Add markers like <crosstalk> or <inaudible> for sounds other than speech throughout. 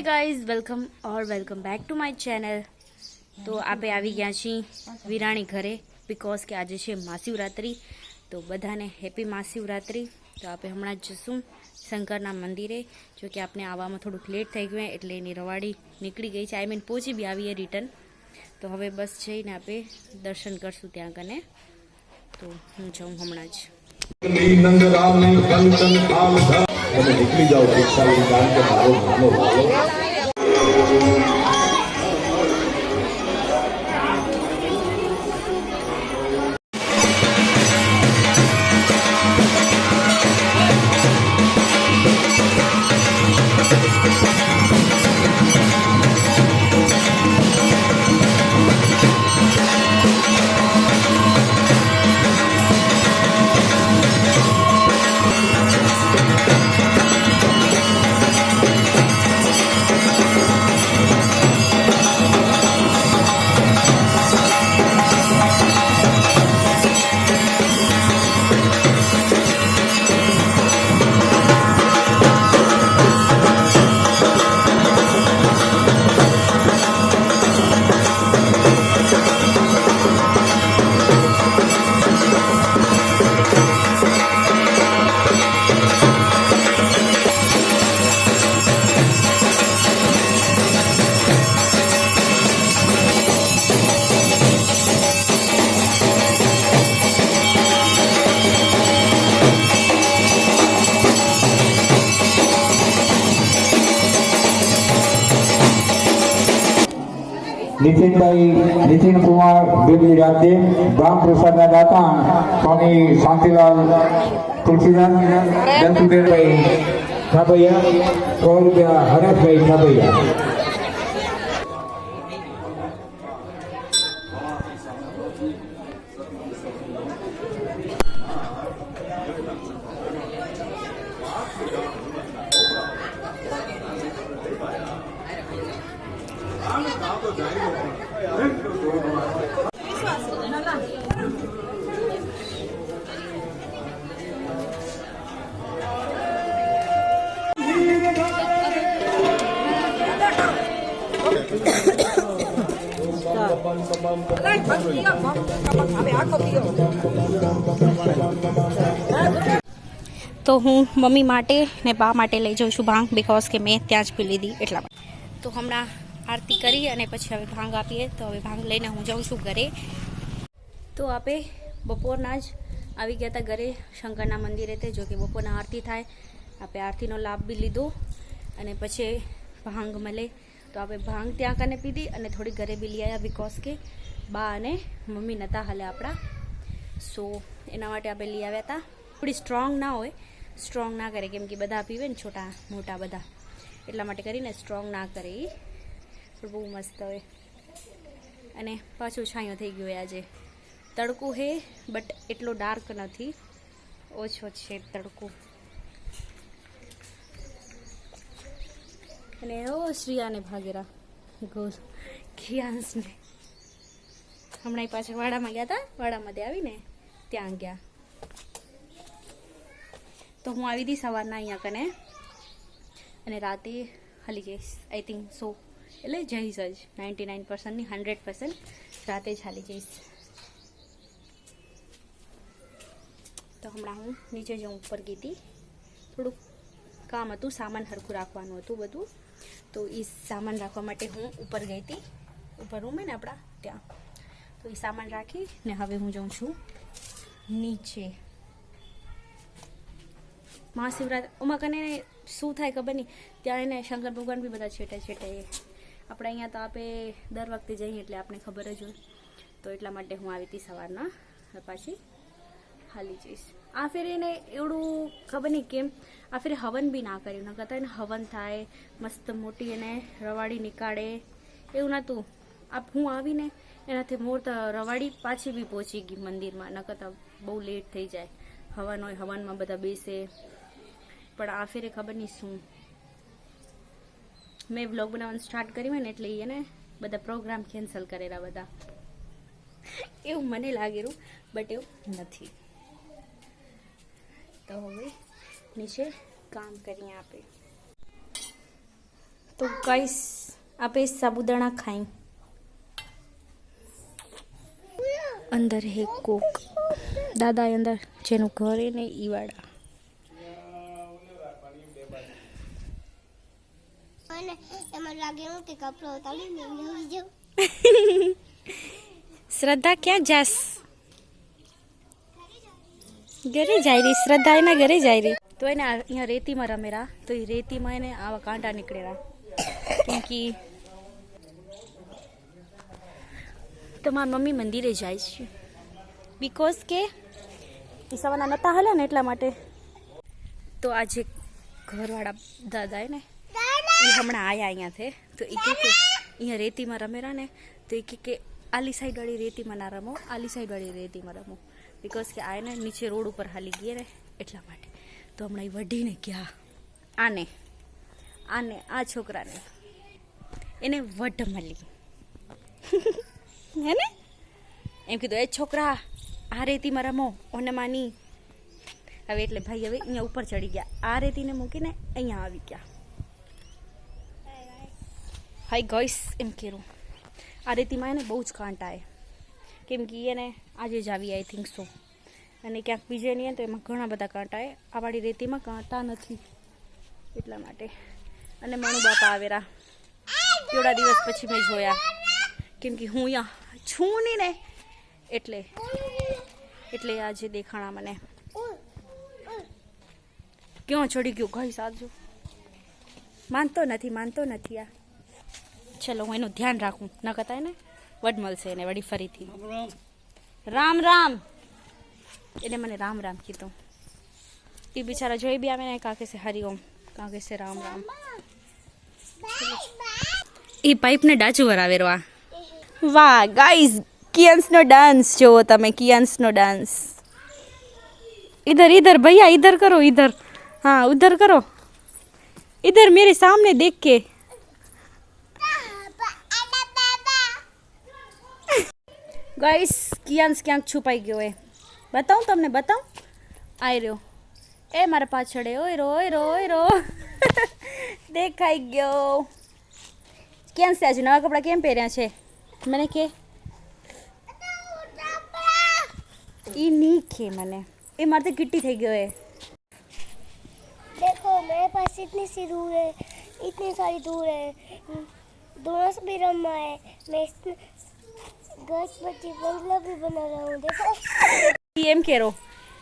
Hi guys welcome or welcome back to my channel તો આપણે આવી ગયા છીએ વિરાણી ઘરે બિકોઝ કે આજે છે મહાશિવરાત્રિ. તો બધાને હેપી મહાશિવરાત્રિ. તો આપણે હમણાં જ જઈશું શંકરના મંદિરે. જો કે આપણે આવવામાં થોડુંક લેટ થઈ ગયું એટલે એની રવાડી નીકળી ગઈ છે. આઈ મીન પહોંચી બી આવીએ રિટર્ન તો હવે બસ જઈને આપણે દર્શન કરશું ત્યાં કને. તો હું જાઉં હમણાં જ. તમે નીકળી જાઓ શિક્ષા કારણ કે મારો નાનો વાલો નીતિનભાઈ નીતિન કુમાર બેબી રાજદે બ્રહ્મ પ્રસાદના દાતા સ્વામી શાંતિલાલ તુલસીદાસ દંતુબેનભાઈ છાપૈયા સો રૂપિયા હરેશભાઈ છાપૈયા તો હું મમ્મી માટે ને બા માટે લઈ જાઉં છું ભાંગ બિકોઝ કે મેં ત્યાં જ પી લીધી એટલા માટે. તો હમણાં આરતી કરી અને પછી હવે ભાંગ આપીએ. તો હવે ભાંગ લઈને હું જાઉં છું ઘરે. તો આપે બપોરના જ આવી ગયા હતા ઘરે શંકરના મંદિરે તે, જો કે બપોરના આરતી થાય. આપણે આરતીનો લાભ બી લીધો અને પછી ભાંગ મળે. તો આપણે ભાંગ ત્યાં કને પીધી અને થોડી ઘરે બી લઈ આવ્યા બિકોઝ કે બા અને મમ્મી નહોતા હાલે આપણા. સો એના માટે આપણે લઈ આવ્યા હતા. થોડી સ્ટ્રોંગ ના હોય. સ્ટ્રોંગ ના કરે, કેમ કે બધા પીવે ને, છોટા મોટા બધા. એટલા માટે કરીને સ્ટ્રોંગ ના કરે એ બહુ મસ્ત હોય. અને પાછું છાંયો થઈ ગયો આજે. તડકો હે બટ એટલો ડાર્ક નથી. ઓછો છે તડકો. અને ઓ શ્રિયાને ભાગેરા ગોલ ખિયાંસને હમણાં પાછળ વાડામાં ગયા હતા વાડામાંથી આવીને ત્યાં ગયા. તો હું આવી હતી સવારના અહીંયા કને. અને રાતે હલી જઈશ આઈ થિંક સો એટલે જઈશ જ નાઇન્ટી નાઇન પર્સન્ટની હંડ્રેડ પર્સન્ટ રાતે જ હાલી જઈશ. તો હમણાં હું નીચે જઉં ઉપર ગઈ હતી થોડુંક કામ હતું, સામાન હરખું રાખવાનું હતું બધું. તો એ સામાન રાખવા માટે હું ઉપર ગઈ હતી ઉપર રૂમ ને આપણા ત્યાં. તો એ સામાન રાખી ને હવે હું જાઉં છું નીચે. મહાશિવરાત્રિ ઓમાં કને શું થાય ખબર નહીં. ત્યાં એને શંકર ભગવાન બી બધા છેટે છેટે આપણે અહીંયા તો આપણે દર વખતે જઈએ એટલે આપણે ખબર જ હોય. તો એટલા માટે હું આવી હતી સવારના. પાછી હાલી જઈશ. આ ફેરે એને એવડું ખબર નહીં કેમ, આ ફેરે હવન બી ના કર્યું. ન કરતા એને હવન થાય, મસ્ત મોટી એને રવાડી નીકાળે. એવું નહોતું આપ હું આવીને એનાથી મોર રવાડી પાછી બી પહોંચી ગઈ મંદિરમાં. ન કરતા બહુ લેટ થઈ જાય. હવન હોય, હવનમાં બધા બેસે. પણ આ ફેરે ખબર નહીં શું મેં વ્લોગ બનાવવાનું સ્ટાર્ટ કર્યું હોય ને એટલે એને બધા પ્રોગ્રામ કેન્સલ કરેલા બધા. એવું મને લાગેલું બટ એવું નથી. તો હવે નીચે કામ કરીએ આપે. તો કઈશ આપે સાબુદાણા ખાઈ. અંદર હે કોક. દાદા અંદર જેનું ઘર ને ઈવાડા <laughs> શ્રદ્ધા, ક્યાં જાસ? ઘરે જાય રહી, શ્રદ્ધા એના ઘરે જાય રહી. તો એને અહીંયા રેતીમાં રમેરા, તો એ રેતીમાં એને આવા કાંટા નીકળેલા. કેમ કે તમારી મમ્મી મંદિરે જાય છે. બિકોઝ કે એ સવારના નતા હાલે ને એટલા માટે. તો આજે ઘરવાળા દાદા ને એ હમણાં આયા અહીંયાથી તો એ કે અહીંયા રેતીમાં રમેરા ને તો એ કે આલી સાઈડ વાળી રેતીમાં ના રમો, આલી સાઈડ વાળી રેતીમાં રમો. બિકોઝ કે આ એને નીચે રોડ ઉપર હાલી ગઈ ને એટલા માટે. તો હમણાં એ વઢીને ગયા. આને આને, આ છોકરાને. એને વઢ મળી. <laughs> હે ને એમ કીધું, એ છોકરા, આ રેતીમાં રમો, ઓને માની. હવે એટલે ભાઈ હવે અહીંયા ઉપર ચડી ગયા. આ રેતીને મૂકીને અહીંયા આવી ગયા. હાઈ ગઈસ એમ કેરું. આ રેતીમાં એને બહુ જ કાંટા એ કેમ કે એને આજે જ આવી આઈ થિંક સો અને ક્યાંક બીજે નહીં તો એમાં ઘણા બધા કાંટા એ આ રેતીમાં કાંટા નથી. એટલા માટે. અને માણું બાપા આવેરા થોડા દિવસ પછી મેં જોયા. કેમ કે હું અહીંયા છું નહીં ને, એટલે એટલે આજે દેખાણા મને. ક્યાં ચડી ગયું ગઈ સાજો માનતો નથી માનતો નથી આ. ચલો હું એનું ધ્યાન રાખું ન કહેતા ને વડ મળશે એને વળી ફરીથી રામ રામ એને મને રામ રામ કીધું એ બિચારા જોઈ બી આવે ને કાકે છે હરિઓમ કાકે છે રામ રામ એ પાઇપને ડાચું વરાવેરો આ વાહ ગાઈઝ કિયન્સનો ડાન્સ જોવો તમે કિયન્સનો ડાન્સ इधर इधर भैया इधर करो इधर हाँ उधर करो इधर मेरे सामने देख के ગાઈસ કિયાન્સ ક્યાંક છુપાઈ ગયો એ બતાવું તમને બતાવું આઈ રહ્યો એ મારા પાછળ એ ઓય રો ઓય રો ઓય રો <laughs> દેખાઈ ગયો કેમ છે આજે નવા કપડાં કેમ પહેર્યા છે મને કે ઈ ની કે મને એ મારે તો કિટ્ટી થઈ ગયો એ देखो मेरे पास इतनी सी दूर है इतनी सारी दूर है दोनों से भी रमा है मैं इसमें गच बच्ची बंगला भी बना रहा हूँ देखो एम कह रहो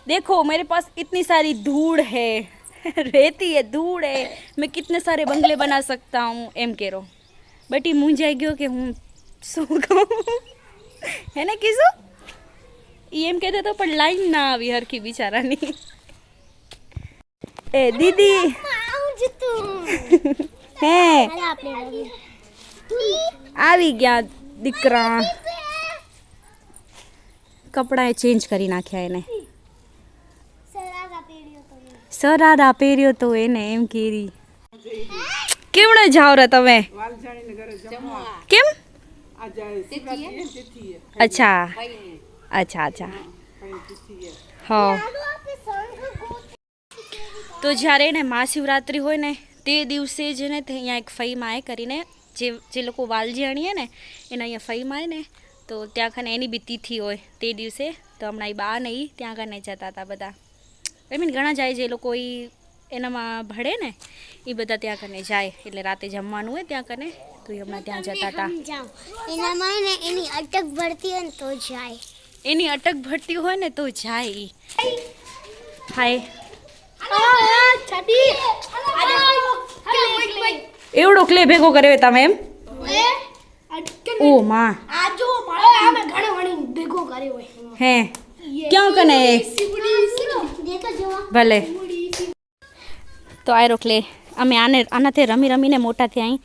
देखो मेरे पास इतनी सारी धूड़ है रेती <laughs> है धूड़ है मैं कितने सारे बंगले बना सकता हूँ એમ કેરો બટ એ મૂંઝાઈ ગયો કે હું શું <laughs> કહું હે ને કીધું ઈ એમ કહેતો તો પણ લાઈન ના આવી હરખી બિચારાની એ દીદી आऊं તું હે હાલ આપણે રમીએ આવી ગયા દીકરા કપડાએ ચેન્જ કરી નાખ્યા એને. સરારા પહેર્યો તો એને એમ કેરી કેવડે જાવ રે તમે? કેમ? અચ્છા. અચ્છા અચ્છા. હા. તો જ્યારે એને મહાશિવરાત્રિ હોય ને તે દિવસે જ ને અહીંયા એક ફઈમાં એ કરીને જે જે લોકો વાલજી અણીએ ને એના અહીંયા ફઈમાં ને તો ત્યાં ખાને એની બી તિથિ હોય તે દિવસે તો હમણાં એ બા ને એ ત્યાં કાને જતા હતા બધા. આઈ મીન ઘણા જાય જે લોકો એ એનામાં ભળે ને એ બધા ત્યાં કને જાય એટલે રાતે જમવાનું હોય ત્યાં કને તો એ હમણાં ત્યાં જતા હતા એનામાં ને એની અટક ભરતી હોય ને તો જાય. એની અટક ભરતી હોય ને તો જાય ઈ. હાય એવડો ક્લે ભેગો કર્યો તમે એમ? ઓ માં. હે. ક્યાં કને? ભલે. તો આયરો ક્લે. અમે આને આનાથી રમી રમીને મોટા થયા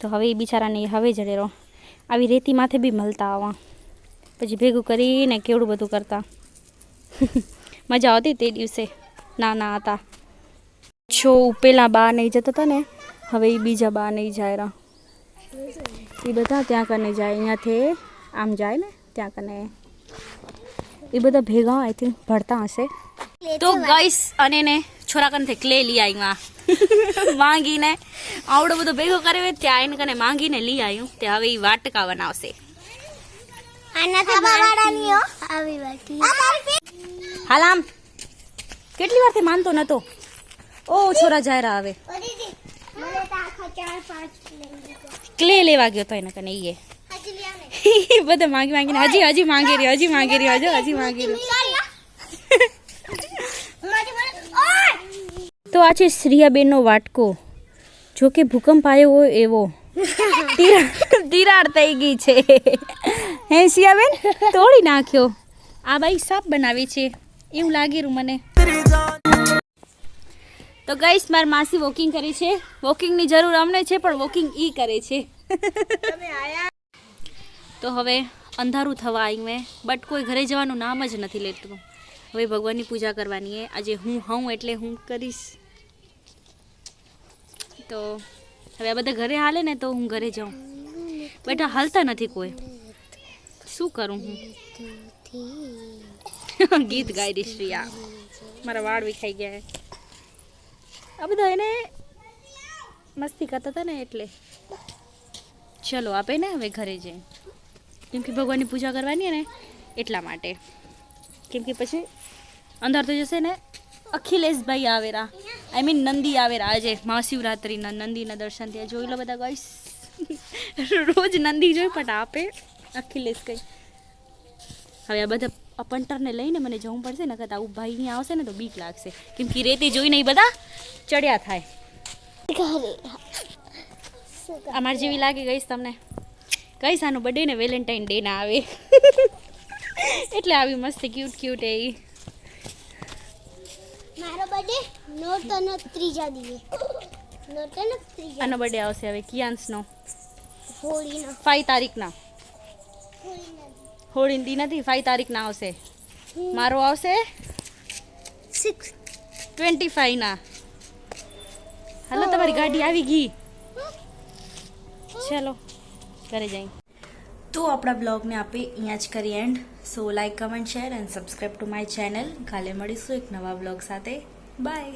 તો હવે એ બિચારાને હવે જડે રહો આવી રેતી માથે બી મળતા આવા. પછી ભેગું કરીને કેવડું બધું કરતા. <laughs> મજા આવતી તે દિવસે. નાના હતા. છો પેલા બા નહીં જતા હતા ને. હવે એ બીજા બા નહીં જાય એ બધા ત્યાં કને જાય અહીંયાથી આમ જાય ને ત્યાં કને. એ બધા ભેગા આઈ થિંક ભરતા હશે. તો ગઈસ અને ને છોરા કને ક્લે લઈ આવી <laughs> માંગીને આવડો બધો ભેગો કર્યો હોય ત્યાં આવીને કને માંગીને લઈ આવ્યું તે હવે એ વાટકા બનાવશે. હાલ આમ. કેટલી વારથી માનતો નતો? ઓ છોરા જાયરા આવે મને તો આખા ચાર પાંચ લઈ લીધો ક્લે લેવા ગયો તો એને કને ઈએ? <laughs> બધા માંગી માંગીને હજી હજી માંગી રહ્યો હજી માંગી રહ્યો હજી હજી માંગી રહ્યો. તો આ છે શ્રિયાબેનનો વાટકો. જો કે ભૂકંપ આવ્યો હોય એવો. <laughs> તિરાડ તિરાડ થઈ ગઈ છે. હે શ્રિયાબેન? તોડી નાખ્યો. આ બાઈ સાપ બનાવી છે. એવું લાગી રહ્યું મને. તો ગઈશ મારી માસી વોકિંગ કરે છે. વોકિંગની જરૂર અમને છે પણ વોકિંગ ઈ કરે છે. તો હવે અંધારું થવા આવ્યું મેં બટ કોઈ ઘરે જવાનું નામ જ નથી લેતું. હવે ભગવાનની પૂજા કરવાની હે આજે હું હઉં એટલે હું કરીશ. તો હવે આ બધા ઘરે હાલે ને તો હું ઘરે જાઉં. બેટા હાલતા નથી કોઈ. શું કરું હું? ગીત ગાઈ દઈશ રિયા મારા વાળ વિખાઈ ગયા. આ બધા એને મસ્તી કરતા હતા ને એટલે. ચલો, આપે ને હવે ઘરે જઈ. કેમ કે ભગવાનની પૂજા કરવાની ને એટલા માટે. કેમ કે પછી અંદર તો જશે ને અખિલેશભાઈ આવેરા. આઈ મીન નંદી આવેરા આજે, મહાશિવરાત્રિના નંદીના દર્શન ત્યાં જોઈ લો બધા ગઈશ <laughs> રોજ નંદી જોઈ, પણ આપે અખિલેશ કઈ. હવે આ બધા આ પંટરને લઈને મને જવું પડશે ને કદાચ આવું ભાઈ અહીંયા આવશે ને તો બીક લાગશે. કેમ કે રેતી જોઈને એ બધા ચડ્યા થાય. અમાર જેવી લાગે ગઈશ તમને. કઈશ સાનું બર્થડે ને વેલેન્ટાઇન ડે ના આવે. એટલે આવી મસ્ત ક્યુટ ક્યુટ એ. મારો બર્થડે નોરતન ત્રીજા દિવસે. આનો બર્થડે આવશે હવે કિયાન્સનો. હોળીનો. ફાઈવ તારીખના. હોળીના હોળી નથી ફાઈવ તારીખના આવશે. મારો આવશે સિક્સ ટ્વેન્ટી ફાઈવના હાલો તમારી ગાડી આવી ગઈ. ચલો ઘરે જઈ. તો આપણા બ્લોગને આપણે અહીંયા જ કરીએ and so like comment share and subscribe to my channel કાલે મળીશું એક નવા બ્લોગ સાથે. બાય